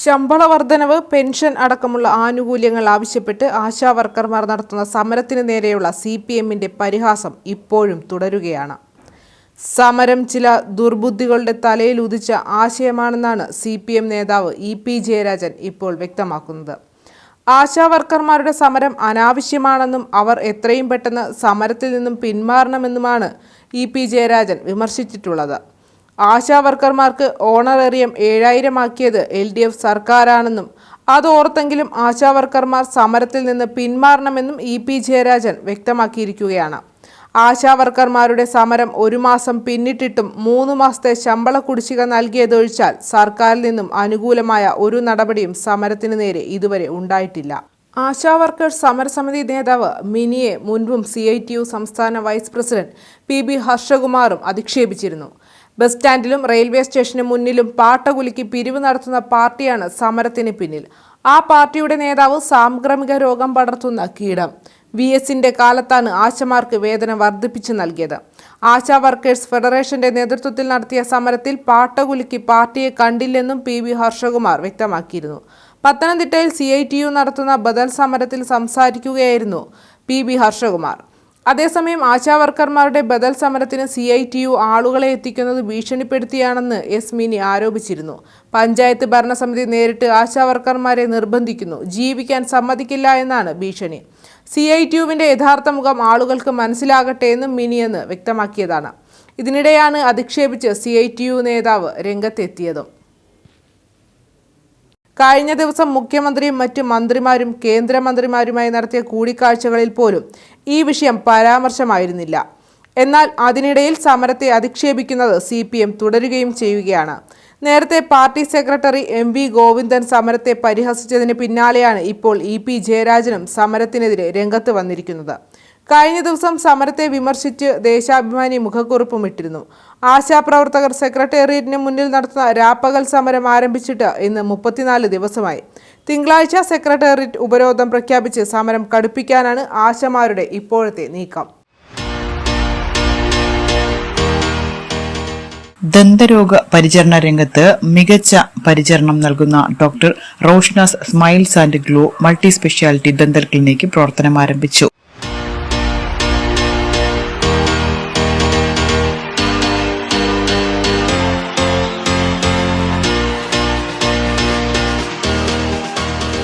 ശമ്പള വർധനവ് പെൻഷൻ അടക്കമുള്ള ആനുകൂല്യങ്ങൾ ആവശ്യപ്പെട്ട് ആശാവർക്കർമാർ നടത്തുന്ന സമരത്തിന് നേരെയുള്ള സി പി എമ്മിന്റെ പരിഹാസം ഇപ്പോഴും തുടരുകയാണ്. സമരം ചില ദുർബുദ്ധികളുടെ തലയിൽ ഉദിച്ച ആശയമാണെന്നാണ് സി പി എം നേതാവ് ഇ പി ജയരാജൻ ഇപ്പോൾ വ്യക്തമാക്കുന്നത്. ആശാവർക്കർമാരുടെ സമരം അനാവശ്യമാണെന്നും അവർ എത്രയും പെട്ടെന്ന് സമരത്തിൽ നിന്നും പിന്മാറണമെന്നുമാണ് ഇ പി ജയരാജൻ വിമർശിച്ചിട്ടുള്ളത്. ആശാ വർക്കർമാർക്ക് ഓണറേറിയം ഏഴായിരമാക്കിയത് എൽ ഡി എഫ് സർക്കാരാണെന്നും അതോർത്തെങ്കിലും ആശാവർക്കർമാർ വർക്കർമാർ സമരത്തിൽ നിന്ന് പിന്മാറണമെന്നും ഇ പി ജയരാജൻ വ്യക്തമാക്കിയിരിക്കുകയാണ്. ആശാവർക്കർമാരുടെ സമരം ഒരു മാസം പിന്നിട്ടിട്ടും മൂന്ന് മാസത്തെ ശമ്പള കുടിശ്ശിക നൽകിയതൊഴിച്ചാൽ സർക്കാരിൽ നിന്നും അനുകൂലമായ ഒരു നടപടിയും സമരത്തിന് നേരെ ഇതുവരെ ഉണ്ടായിട്ടില്ല. ആശാവർക്കേഴ്സ് സമരസമിതി നേതാവ് മിനിയെ മുൻപും സി ഐ ടി യു സംസ്ഥാന വൈസ് പ്രസിഡന്റ് പി ബി ഹർഷകുമാറും അധിക്ഷേപിച്ചിരുന്നു. ബസ് സ്റ്റാൻഡിലും റെയിൽവേ സ്റ്റേഷന് മുന്നിലും പാട്ടകുലുക്കി പിരിവ് നടത്തുന്ന പാർട്ടിയാണ് സമരത്തിന് പിന്നിൽ. ആ പാർട്ടിയുടെ നേതാവ് സാംക്രമിക രോഗം പടർത്തുന്ന കീടം. വി എസിന്റെ കാലത്താണ് ആശമാർക്ക് വേതനം വർദ്ധിപ്പിച്ചു നൽകിയത്. ആശാ വർക്കേഴ്സ് ഫെഡറേഷന്റെ നേതൃത്വത്തിൽ നടത്തിയ സമരത്തിൽ പാട്ടകുലുക്കി പാർട്ടിയെ കണ്ടില്ലെന്നും പി വി ഹർഷകുമാർ വ്യക്തമാക്കിയിരുന്നു. പത്തനംതിട്ടയിൽ സി ഐ ടി യു നടത്തുന്ന ബദൽ സമരത്തിൽ സംസാരിക്കുകയായിരുന്നു പി ബി ഹർഷകുമാർ. അതേസമയം ആശാ വർക്കർമാരുടെ ബദൽ സമരത്തിന് സി ഐ ടി യു ആളുകളെ എത്തിക്കുന്നത് ഭീഷണിപ്പെടുത്തിയാണെന്ന് എസ് മിനി ആരോപിച്ചിരുന്നു. പഞ്ചായത്ത് ഭരണസമിതി നേരിട്ട് ആശാ വർക്കർമാരെ നിർബന്ധിക്കുന്നു. ജീവിക്കാൻ സമ്മതിക്കില്ല എന്നാണ് ഭീഷണി. സി ഐ ടി യുവിന്റെ യഥാർത്ഥ മുഖം ആളുകൾക്ക് മനസ്സിലാകട്ടെ എന്നും മിനിയെന്ന് വ്യക്തമാക്കിയതാണ്. ഇതിനിടെയാണ് അധിക്ഷേപിച്ച് സി ഐ ടി യു നേതാവ് രംഗത്തെത്തിയതും. കഴിഞ്ഞ ദിവസം മുഖ്യമന്ത്രിയും മറ്റ് മന്ത്രിമാരും കേന്ദ്രമന്ത്രിമാരുമായി നടത്തിയ കൂടിക്കാഴ്ചകളിൽ പോലും ഈ വിഷയം പരാമർശമായിരുന്നില്ല. എന്നാൽ അതിനിടയിൽ സമരത്തെ അധിക്ഷേപിക്കുന്നത് സി പി എം തുടരുകയും ചെയ്യുകയാണ്. നേരത്തെ party secretary M V Govindan സമരത്തെ പരിഹസിച്ചതിന് പിന്നാലെയാണ് ഇപ്പോൾ ഇ പി ജയരാജനും സമരത്തിനെതിരെ രംഗത്ത് വന്നിരിക്കുന്നത്. കഴിഞ്ഞ ദിവസം സമരത്തെ വിമർശിച്ച് ദേശാഭിമാനി മുഖക്കുറിപ്പും ഇട്ടിരുന്നു. ആശാപ്രവർത്തകർ സെക്രട്ടേറിയറ്റിന് മുന്നിൽ നടത്തുന്ന രാപ്പകൽ സമരം ആരംഭിച്ചിട്ട് ഇന്ന് മുപ്പത്തിനാല് ദിവസമായി. തിങ്കളാഴ്ച സെക്രട്ടേറിയറ്റ് ഉപരോധം പ്രഖ്യാപിച്ച് സമരം കടുപ്പിക്കാനാണ് ആശമാരുടെ ഇപ്പോഴത്തെ നീക്കം. ദന്തരോഗ പരിചരണ രംഗത്ത് മികച്ച പരിചരണം നൽകുന്ന doctor Roshna's smiles and glow multi speciality dental clinic പ്രവർത്തനം ആരംഭിച്ചു.